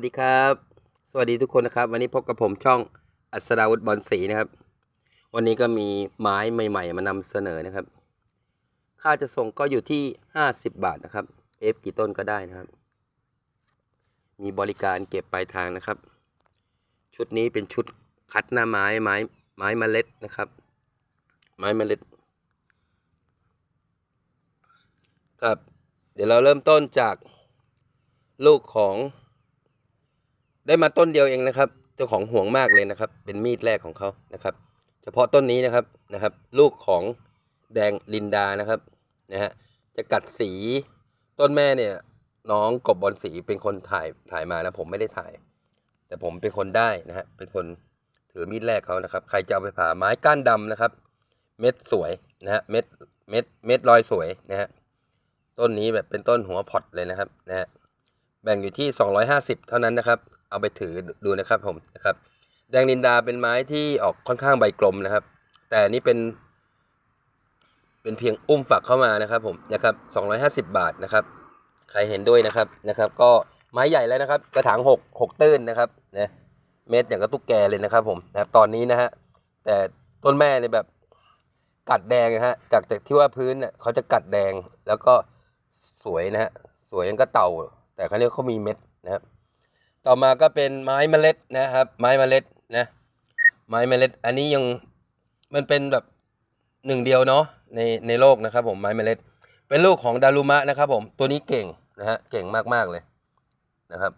วัสดีครับ สวัสดีทุกคนนะครับ วันนี้พบกับผมช่องอัศดาวุฒิบอลศรีนะครับ วันนี้ก็มีไม้ใหม่ ๆ มานำเสนอนะครับ ค่าจะส่งก็อยู่ที่ห้าสิบบาทนะครับเอฟกี่ต้นก็ได้นะครับ มีบริการเก็บปลายทางนะครับ ชุดนี้เป็นชุดคัดหน้าไม้ไม้ไม้เมล็ดนะครับ ไม้เมล็ดครับ เดี๋ยวเราเริ่มต้นจากลูกของ ได้มาต้นเดียวเองนะครับ เจ้าของห่วงมากเลยนะครับ เป็นมีดแรกของเขานะครับ เฉพาะต้นนี้นะครับนะครับ ลูกของแดงลินดานะครับนะฮะจะกัดสีต้นแม่เนี่ยน้องกบบอลสีเป็นคนถ่ายถ่ายมานะผมไม่ได้ถ่าย แต่ผมเป็นคนได้นะฮะเป็นคนถือมีดแรกเขานะครับ ใครจะเอาไปผ่าไม้ก้านดำนะครับ เม็ดสวยนะฮะเม็ดเม็ดเม็ดรอยสวยนะฮะต้นนี้แบบเป็นต้นหัวพอตเลยนะครับนะฮะแบ่งอยู่ที่ 250 เท่านั้นนะครับ เอาไปถือดูนะครับผมนะครับ แดงลินดาเป็นไม้ที่ออกค่อนข้างใบกลมนะครับ แต่นี่เป็น เป็นเพียงอุ้มฝักเข้ามานะครับผมนะครับ 250 บาทนะครับ ใครเห็นด้วยนะครับนะครับ ก็ไม้ใหญ่แล้วนะครับ กระถาง6 6ตื้นนะครับนะเม็ดอย่างกระตุกแกเลยนะครับ ผมนะครับตอนนี้นะฮะแต่ต้นแม่เนี่ยแบบกัดแดงนะฮะจากจากที่ว่าพื้นเนี่ยเขาจะกัดแดงแล้วก็สวยนะฮะสวยยังก็เต่า แต่ครั้นี้เขามีเม็ดนะครับ ต่อมาก็เป็นไม้เมล็ดนะครับ ไม้เมล็ดนะ ไม้เมล็ด อันนี้ยังมันเป็นแบบหนึ่งเดียวเนาะในในโลกนะครับผมไม้เมล็ด เป็นลูกของดารุมะนะครับผมตัวนี้เก่งนะฮะเก่งมากๆเลยนะครับ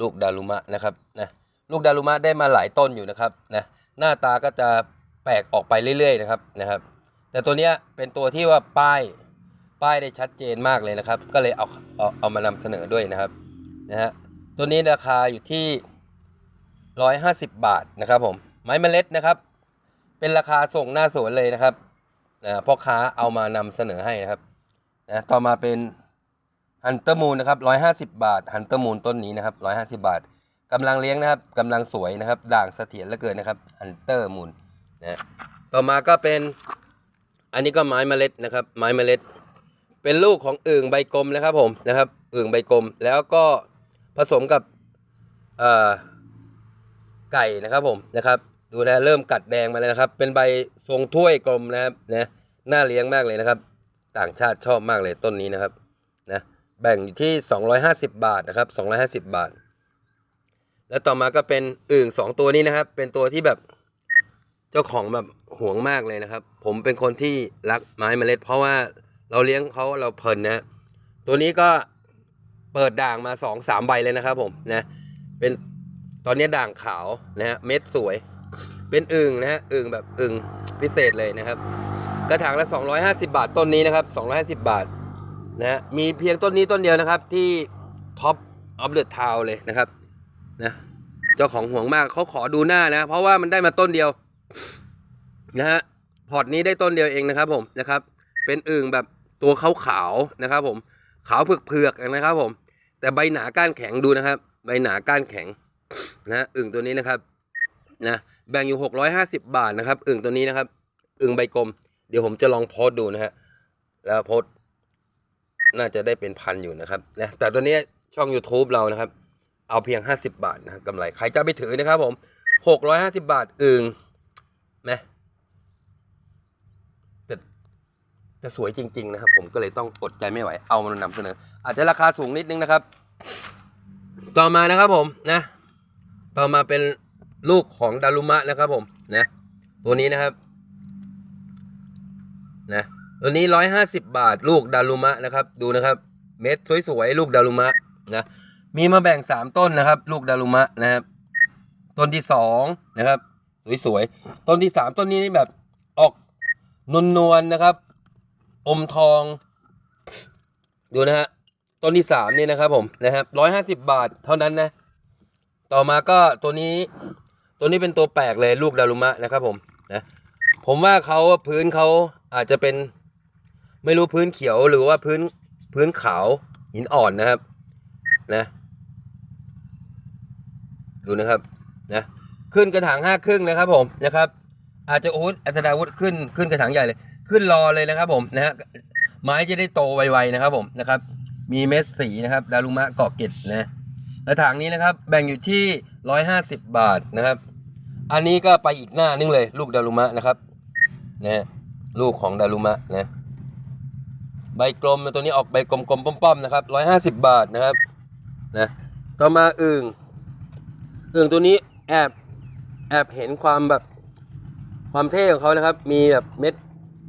ลูกดารุมะนะครับนะลูกดารุมะได้มาหลายต้นอยู่นะครับนะหน้าตาก็จะแปลกออกไปเรื่อยๆนะครับนะครับ แต่ตัวเนี้ยเป็นตัวที่ว่าป้ายป้ายได้ชัดเจนมากเลยนะครับ ก็เลยเอาเอาเอามานำเสนอด้วยนะครับนะฮะ ตัวนี้ราคาอยู่ที่ร้อยห้าสิบบาทนะครับผม ไม้เมล็ดนะครับ เป็นราคาส่งหน้าสวนเลยนะครับนะพ่อค้าเอามานำเสนอให้นะครับนะต่อมาเป็นฮันเตอร์มูนนะครับร้อยห้าสิบบาทฮันเตอร์มูนต้นนี้นะครับร้อยห้าสิบาทกำลังเลี้ยงนะครับกำลังสวยนะครับ ด่างเสถียรเหลือเกินนะครับฮันเตอร์มูนนะต่อมาก็เป็นอันนี้ก็ไม้เมล็ดนะครับ ไม้เมล็ด เป็นลูกของอึ่งใบกลมนะครับผมนะครับอึ่งใบกลมแล้วก็ ผสมกับไก่นะครับผมนะครับ ดูนะเริ่มกัดแดงมาแล้วนะครับ เป็นใบทรงถ้วยกลมนะครับนะน่าเลี้ยงมากเลยนะครับ ต่างชาติชอบมากเลยต้นนี้นะครับนะแบ่งอยู่ที่ 250 บาทนะครับ 250 บาท แล้วต่อมาก็เป็นอึ่งสองตัวนี้นะครับ เป็นตัวที่แบบเจ้าของแบบห่วงมากเลยนะครับ ผมเป็นคนที่รักไม้เมล็ด เพราะว่าเราเลี้ยงเขาเราเพลินนะ ตัวนี้ก็ เปิดด่างมาสองสามใบเลยนะครับผมนะเป็นตอนนี้ด่างขาวนะฮะเม็ดสวย เป็นอึ่งนะฮะอึ่งแบบอึ่งพิเศษเลยนะครับ กระถางละ 250 บาทต้นนี้นะครับ 250 บาทนะฮะมีเพียงต้นนี้ต้นเดียวนะครับที่ท็อปออฟเดอะทาวเลยนะครับนะเจ้าของห่วงมากเขาขอดูหน้านะ เพราะว่ามันได้มาต้นเดียวนะฮะพอร์ตนี้ได้ต้นเดียวเองนะครับผมนะครับ เป็นอึ่งแบบตัวขาวขาวๆนะครับผมขาวเผือกๆนะครับผม แต่ใบหนาก้านแข็งดูนะครับ ใบหนาก้านแข็งนะอึ่งตัวนี้นะครับนะแบ่งอยู่ 650 บาทนะครับ อึ่งตัวนี้นะครับ อึ่งใบกลม เดี๋ยวผมจะลองโพสดูนะฮะแล้วโพสน่าจะได้เป็นพันอยู่นะครับนะแต่ตัวนี้ช่อง YouTube เรานะครับ เอาเพียง 50 บาทนะกำไรใครจะไปถือนะครับผม 650 บาทอึ่งนะแต่แต่สวยจริง ๆ นะครับ ผมก็เลยต้องอดใจไม่ไหว เอามานำเสนอ อาจจะราคาสูงนิดนึงนะครับ ต่อมานะครับผมนะ ต่อมาเป็นลูกของดารุมะนะครับผมนะตัวนี้นะครับนะตัวนี้ร้อยห้าสิบบาท ลูกดารุมะนะครับ ดูนะครับ เม็ดสวยๆลูกดารุมะนะมีมาแบ่งสามต้นนะครับ ลูกดารุมะนะครับ ต้นที่สองนะครับ สวยๆต้นที่สามต้นนี้นี่แบบออกนวลๆนะครับ อมทอง ดูนะฮะ ต้นที่สามนี่นะครับผมนะครับร้อยห้าสิบบาทเท่านั้นนะ ต่อมาก็ตัวนี้ตัวนี้เป็นตัวแปลกเลยลูกดารุมะนะครับผมนะผมว่าเขาพื้นเขาอาจจะเป็นไม่รู้พื้นเขียวหรือว่าพื้นพื้นขาวหินอ่อนนะครับนะดูนะครับนะขึ้นกระถางห้าครึ่งนะครับผมนะครับ อาจจะโอ้อัศดาวุธขึ้นขึ้นกระถางใหญ่เลย ขึ้นรอเลยนะครับผมนะฮะไม้จะได้โตไวๆนะครับผมนะครับ มีเม็ดสีนะครับดารุมะเกาะเกตนะกระถางนี้นะครับแบ่งอยู่ที่ร้อยห้าสิบบาทนะครับ อันนี้ก็ไปอีกหน้านึงเลย ลูกดารุมะนะครับนะลูกของดารุมะนะใบกลมตัวนี้ออกใบกลมๆป้อมๆนะครับร้อยห้าสิบบาทนะครับนะต่อมาอึ่งอึ่งตัวนี้แอบแอบเห็นความแบบความเท่ของเขานะครับ มีแบบเม็ด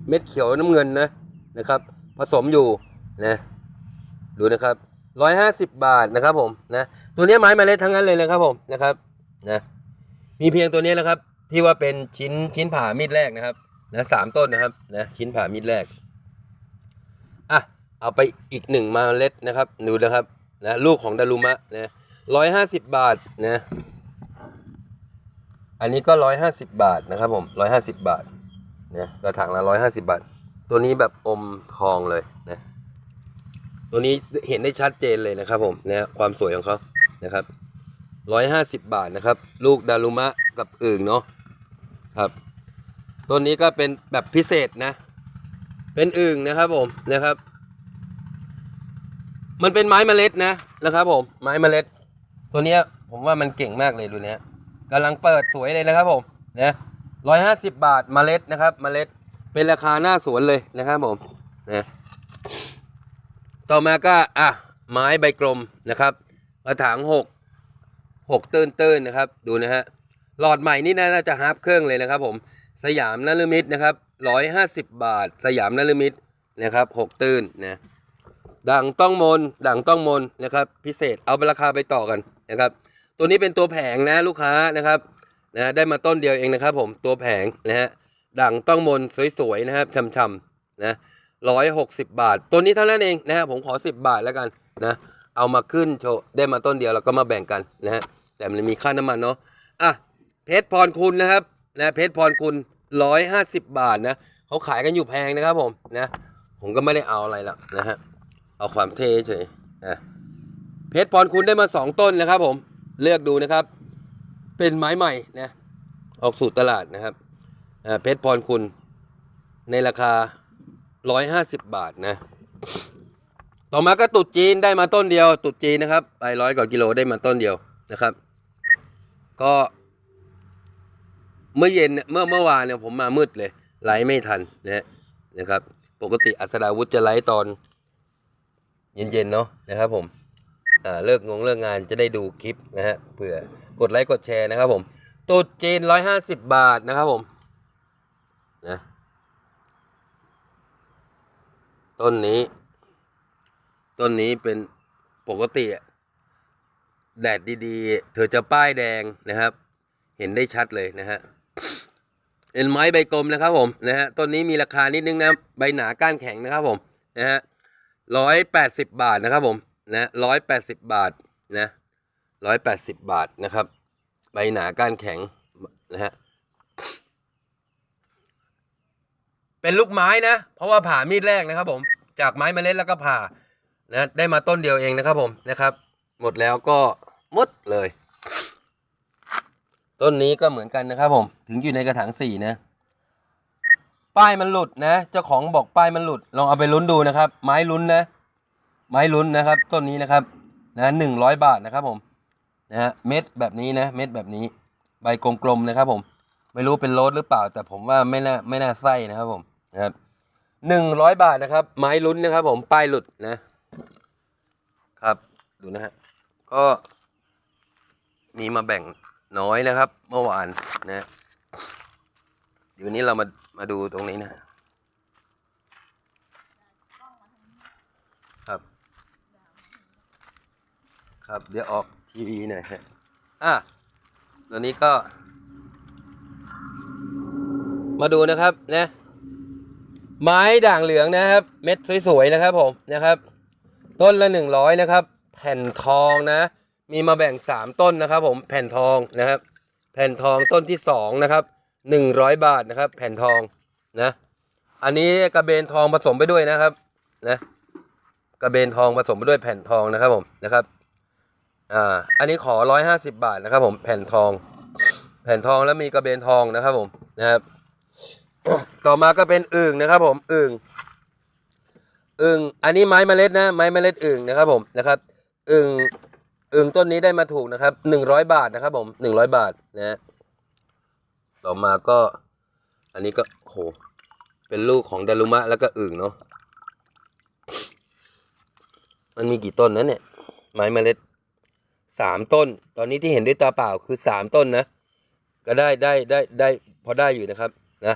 เม็ดเขียวน้ำเงินนะนะครับ ผสมอยู่นะ ดูนะครับร้อยห้าสิบบาทนะครับผมนะตัวนี้ไม้เมล็ดทั้งนั้นเลยนะครับผมนะครับนะมีเพียงตัวนี้แหละครับ ที่ว่าเป็นชิ้นชิ้นผ่ามีดแรกนะครับนะสามต้นนะครับนะชิ้นผ่ามีดแรกอะเอาไปอีกหนึ่งเมาเล็ดนะครับดูนะครับนะลูกของดารุมะนะร้อยห้าสิบบาทนะอันนี้ก็ร้อยห้าสิบบาทนะครับผมร้อยห้าสิบบาทนะกระถางละร้อยห้าสิบบาท ตัวนี้แบบอมทองเลยนะ ตัวนี้เห็นได้ชัดเจนเลยนะครับผมนะความสวยของเขานะครับร้อยห้าสิบบาทนะครับ ลูกดารุมะกับอึ่งเนาะครับตัวนี้ก็เป็นแบบพิเศษนะ เป็นอึ่งนะครับผมนะครับ มันเป็นไม้เมล็ดนะนะครับผมไม้เมล็ด ตัวเนี้ยผมว่ามันเก่งมากเลยดูเนี้ยกำลังเปิดสวยเลยนะครับผมนะร้อยห้าสิบบาทเมล็ดนะครับ เมล็ดเป็นราคาหน้าสวนเลยนะครับผมนะ ต่อมาก็อะไม้ใบกลมนะครับกระถางหกหกตื้นตื้นๆนะครับ ดูนะฮะหลอดใหม่นี่น่าจะฮาร์ปเครื่องเลยนะครับ ผมสยามนฤมิตนะครับร้อยห้าสิบบาท สยามนฤมิตนะครับหกตื้นนะด่างต้องมนด่างต้องมนนะครับ พิเศษเอาราคาไปต่อกันนะครับ ตัวนี้เป็นตัวแผงนะลูกค้านะครับนะได้มาต้นเดียวเองนะครับ ผมตัวแผงนะฮะด่างต้องมนสวยๆนะครับช่ำๆนะ ร้อยหกสิบบาท ตัวนี้เท่านั้นเองนะฮะผมขอสิบบาทแล้วกันนะเอามาขึ้นโชว์ได้มาต้นเดียวแล้วก็มาแบ่งกันนะฮะแต่มันมีค่าน้ำมันเนาะอะเพชรพรคุณนะครับนะเพชรพรคุณร้อยห้าสิบบาทนะเขาขายกันอยู่แพงนะครับผมนะผมก็ไม่ได้เอาอะไรละนะฮะเอาความเท่เฉยนะเพชรพรคุณได้มาสองต้นนะครับผมเลือกดูนะครับ เป็นไม้ใหม่นะออกสู่ตลาดนะครับอ่าเพชรพรคุณในราคา 150บบาทนะ ต่อมาก็ตุดจีนได้มาต้นเดียว ตุดจีนนะครับ ไปร้อยกว่ากิโลได้มาต้นเดียวนะครับ ก็ เมื่อเย็นเมื่อเมื่อวานเนี่ยผมมามืดเลยไลฟ์ไม่ทันนะนะครับ ปกติอัศดาวุธจะไลฟ์ตอน เย็นๆเนาะนะครับ ผมเลิกงงเลิกงานจะได้ดูคลิปนะฮะเผื่อกดไลค์กดแชร์นะครับผมตูดจีนร้อยห้าสิบบาทนะครับผมนะ ต้นนี้ ต้นนี้เป็นปกติ แดดดีๆ เธอจะป้ายแดงนะครับ เห็นได้ชัดเลยนะฮะเป็นไม้ใบกลมนะครับผมนะฮะต้นนี้มีราคานิดนึงนะใบหนาก้านแข็งนะครับผมนะฮะร้อยแปดสิบบาทนะครับผมนะร้อยแปดสิบบาทนะร้อยแปดสิบบาทนะครับ ใบหนาก้านแข็งนะฮะ เป็นลูกไม้นะ เพราะว่าผ่ามีดแรกนะครับ ผม จากไม้เมล็ดแล้วก็ผ่านะได้มาต้นเดียวเองนะครับผมนะครับ หมดแล้วก็หมดเลย ต้นนี้ก็เหมือนกันนะครับ ผม ถึงอยู่ในกระถางสี่นะ ป้ายมันหลุดนะ เจ้าของบอกป้ายมันหลุด ลองเอาไปลุ้นดูนะครับ ไม้ลุ้นนะ ไม้ลุ้นนะครับ ต้นนี้นะครับนะหนึ่งร้อยบาทนะครับ ผมนะฮะเม็ดแบบนี้นะ เม็ดแบบนี้ ใบกลมๆนะครับ ผม ไม่รู้เป็นโรสหรือเปล่า แต่ผมว่าไม่น่าไม่น่าไส้นะครับผม นะครับหนึ่งร้อยบาทนะครับ ไม้ลุ้นนะครับ ผมป้ายหลุดนะครับดูนะฮะก็มีมาแบ่งน้อยนะครับ เมื่อวานนะเดี๋ยวนี้เรามามาดูตรงนี้นะครับ ครับเดี๋ยวออกทีวีหน่อยฮะอะตัวนี้ก็ มาดูนะครับนะ ไม้ด่างเหลืองนะครับ เม็ดสวยๆนะครับผมนะครับ ต้นละหนึ่งร้อยนะครับ แผ่นทองนะ มีมาแบ่งสามต้นนะครับ ผมแผ่นทองนะครับ แผ่นทองต้นที่สองนะครับหนึ่งร้อยบาทนะครับ แผ่นทองนะ อันนี้กระเบนทองผสมไปด้วยนะครับนะกระเบนทองผสมไปด้วยแผ่นทองนะครับผมนะครับอ่าอันนี้ขอร้อยห้าสิบบาทนะครับ ผมแผ่นทอง แผ่นทองแล้วมีกระเบนทองนะครับผมนะครับ ต่อมาก็เป็นอึ่งนะครับ ผมอึ่งอึ่งอันนี้ไม้เมล็ดนะ ไม้เมล็ดอึ่งนะครับ ผมนะครับอึ่งอึ่งต้นนี้ได้มาถูกนะครับหนึ่งร้อยบาทนะครับ ผมหนึ่งร้อยบาทนะต่อมาก็ อันนี้ก็โหเป็นลูกของดารุมะแล้วก็อึ่งเนาะมันมีกี่ต้นนะเนี่ย ไม้เมล็ดสามต้น ตอนนี้ที่เห็นด้วยตาเปล่าคือสามต้นนะ ก็ได้ได้ได้ได้พอได้อยู่นะครับนะ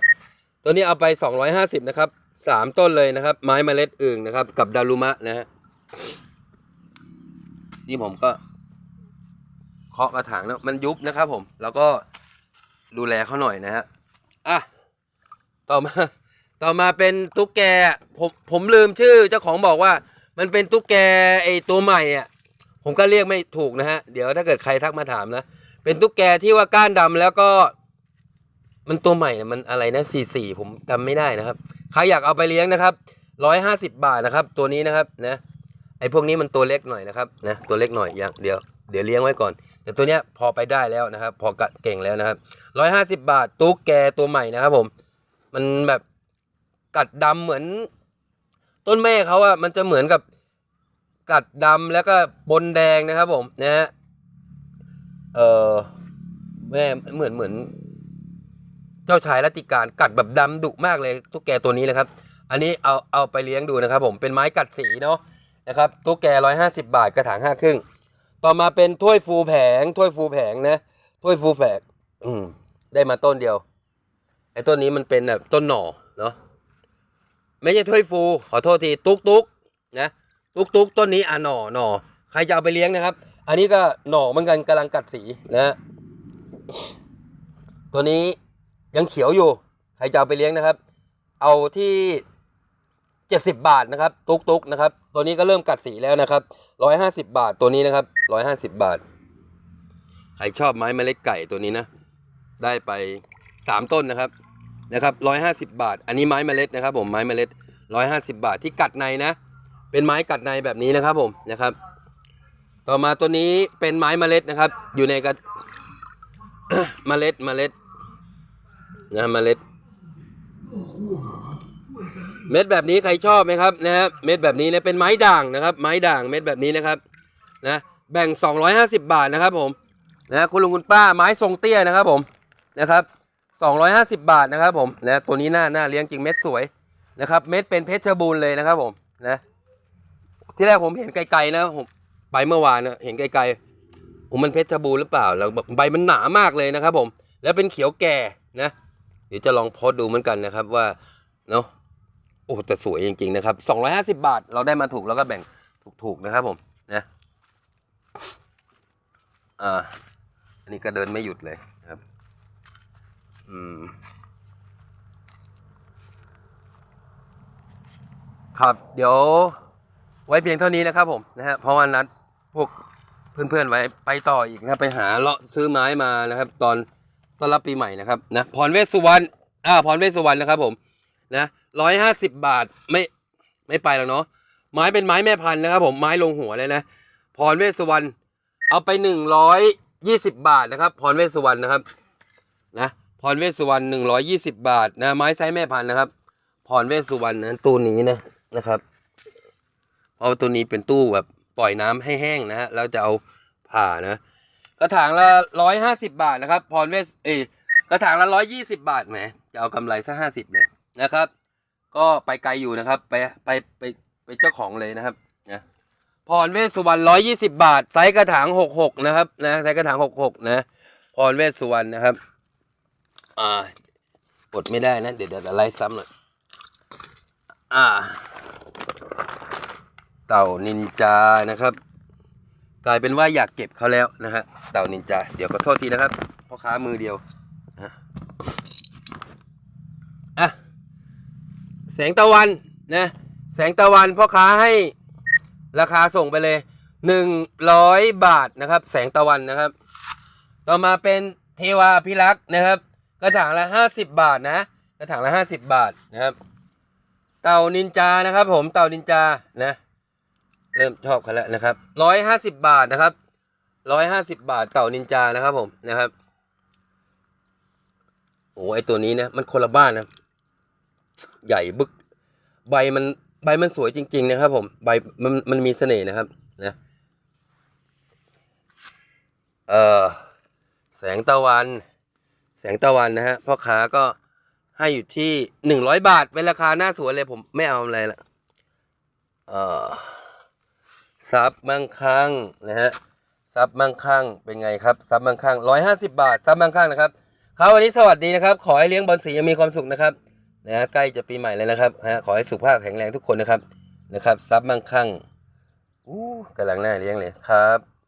ตัวนี้เอาไปสองร้อยห้าสิบนะครับสามต้นเลยนะครับ ไม้เมล็ดอึ่งนะครับ กับดารุมะนะฮะนี่ผมก็เคาะกระถางแล้วมันยุบนะครับผม แล้วก็ดูแลเขาหน่อยนะฮะอะต่อมาต่อมาเป็นตุ๊กแกผมผมลืมชื่อเจ้าของบอกว่า มันเป็นตุ๊กแกไอตัวใหม่อะผมก็เรียกไม่ถูกนะฮะ เดี๋ยวถ้าเกิดใครทักมาถามนะ เป็นตุ๊กแกที่ว่าก้านดำแล้วก็ มันตัวใหม่นะมันอะไรนะสี่สี่ผมจำไม่ได้นะครับ ใครอยากเอาไปเลี้ยงนะครับร้อยห้าสิบบาทนะครับ ตัวนี้นะครับนะไอพวกนี้มันตัวเล็กหน่อยนะครับนะตัวเล็กหน่อยอย่างเดี๋ยวเดี๋ยวเลี้ยงไว้ก่อน แต่ตัวเนี้ยพอไปได้แล้วนะครับ พอกะเก่งแล้วนะครับร้อยห้าสิบบาทตุ๊กแกตัวใหม่นะครับ ผม มันแบบกัดดำเหมือน ต้นแม่เขาอะมันจะเหมือนกับกัดดำแล้วก็บนแดงนะครับ ผมนะฮะเออแม่เหมือนเหมือน จ้าชายรัติการกัดแบบดำดุมากเลยตุ๊กแกตัวนี้นะครับ อันนี้เอาเอาไปเลี้ยงดูนะครับ ผมเป็นไม้กัดสีเนาะนะครับตุ๊กแกร้อยห้าสิบาทกระถางห้าครึ่งต่อมาเป็นถ้วยฟูแผงถ้วยฟูแผงนะถ้วยฟูแผงอืมได้มาต้นเดียวไอ้ต้นนี้มันเป็นแบบต้นหน่อเนาะไม่ใช่ถ้วยฟู ขอโทษทีตุ๊กตุ๊กนะตุ๊กตุ๊กต้นนี้อะหน่อหน่อใครจะเอาไปเลี้ยงนะครับ อันนี้ก็หน่อเหมือนกันกำลังกัดสีนะตัวนี้ ยังเขียวอยู่ใครจะเอาไปเลี้ยงนะครับ เอาที่เจ็ดสิบบาทนะครับ ตุกตุกนะครับ ตัวนี้ก็เริ่มกัดสีแล้วนะครับร้อยห้าสิบาทตัวนี้นะครับร้อยห้าสิบาท ใครชอบไม้เมล็ดไก่ตัวนี้นะ ได้ไปสามต้นนะครับนะครับร้อยห้าสิบาท อันนี้ไม้เมล็ดนะครับ ผมไม้เมล็ดร้อยห้าสิบาทที่กัดในนะ เป็นไม้กัดในแบบนี้นะครับผมนะครับ ต่อมาตัวนี้เป็นไม้เมล็ดนะครับ อยู่ในกระเมล็ดเมล็ด นะเมล็ด เม็ดแบบนี้ใครชอบไหมครับนะฮะเม็ดแบบนี้เนี่ยเป็นไม้ด่างนะครับ ไม้ด่างเม็ดแบบนี้นะครับนะแบ่ง 250 บาทนะครับผมนะคุณลุงคุณป้าไม้ทรงเตี้ยนะครับผมนะครับ 250 บาทนะครับผมนะตัวนี้หน้าหน้าเลี้ยงจริงเม็ดสวยนะครับเม็ดเป็นเพชรบูรณ์เลยนะครับผมนะที่แรกผมเห็นไกลๆนะผมไปเมื่อวานนะเห็นไกลๆผมมันเพชรบูรณ์หรือเปล่าแล้วใบมันหนามากเลยนะครับผม แล้วเป็นเขียวแก่นะ เดี๋ยวจะลองโพสดูเหมือนกันนะครับว่าเนาะโอ้แต่สวยจริง ๆ นะครับสองร้อยห้าสิบาท เราได้มาถูกแล้วก็แบ่งถูกๆนะครับผมนะอ่าอันนี้ก็เดินไม่หยุดเลยครับ อืม ครับเดี๋ยวไว้เพียงเท่านี้นะครับผมนะฮะเพราะว่านัดพวกเพื่อนๆไว้ไปต่ออีกนะไปหาเลาะซื้อไม้มานะครับ ตอน ต้อนรับปีใหม่นะครับนะพรเวสสุวรรณอ่าพรเวสสุวรรณนะครับผมนะร้อยห้าสิบบาทไม่ไม่ไปแล้วเนาะไม้เป็นไม้แม่พันธุ์นะครับผมไม้ลงหัวเลยนะพรเวสสุวรรณเอาไปหนึ่งร้อยยี่สิบบาทนะครับพรเวสสุวรรณนะครับนะพรเวสสุวรรณหนึ่งร้อยยี่สิบบาทนะไม้ไซส์แม่พันธุ์นะครับพรเวสสุวรรณนะตู้นี้นะนะครับเพราะตัวนี้เป็นตู้แบบปล่อยน้ำให้แห้งนะฮะแล้วจะเอาผ่านะ กระถางละร้อยห้าสิบบาทนะครับ พรเวสเอยกระถางละร้อยยี่สิบบาทแหมจะเอากำไรสักห้าสิบเลยนะครับ ก็ไปไกลอยู่นะครับ ไปไปไปไปเจ้าของเลยนะครับนะพรเวสสุวรรณร้อยยี่สิบาท ไซส์กระถางหกหกนะครับนะไซส์กระถางหกหกนะพรเวสสุวรรณนะครับ อ่ากดไม่ได้นะ เดี๋ยวเดี๋ยวไล่ซ้ำหน่อยอ่า เต่านินจานะครับ กลายเป็นว่าอยากเก็บเขาแล้วนะฮะเต่านินจาเดี๋ยวขอโทษทีนะครับพ่อค้ามือเดียวอะแสงตะวันนะแสงตะวันพ่อค้าให้ราคาส่งไปเลยหนึ่งร้อยบาทนะครับ แสงตะวันนะครับ ต่อมาเป็นเทวาพิรักษ์นะครับ กระถางละห้าสิบบาทนะกระถางละห้าสิบบาทนะครับ เต่านินจานะครับ ผมเต่านินจานะ เริ่มชอบกันแล้วนะครับร้อยห้าสิบบาทนะครับร้อยห้าสิบบาทเต่านินจานะครับผมนะครับโอ้ไอตัวนี้นะมันคนละบ้านนะ ใหญ่บึก ใบมันใบมันสวยจริง ๆ นะครับ ผม ใบมันมันมีเสน่ห์นะครับ นะเออแสงตะวัน แสงตะวันนะฮะพ่อค้าก็ให้อยู่ที่หนึ่งร้อยบาทเป็นราคาหน้าสวนเลยผมไม่เอาอะไรละเอ่อ ซับมั่งคั่งนะฮะซับมั่งคั่งเป็นไงครับซับมั่งคั่งร้อยห้าสิบบาทซับมั่งคั่งนะครับครับวันนี้สวัสดีนะครับ ขอให้เลี้ยงบอลสียังมีความสุขนะครับนะฮะใกล้จะปีใหม่แล้วนะครับฮะขอให้สุขภาพแข็งแรงทุกคนนะครับนะครับซับมั่งคั่งอู้กำลังน่าเลี้ยงเลยครับ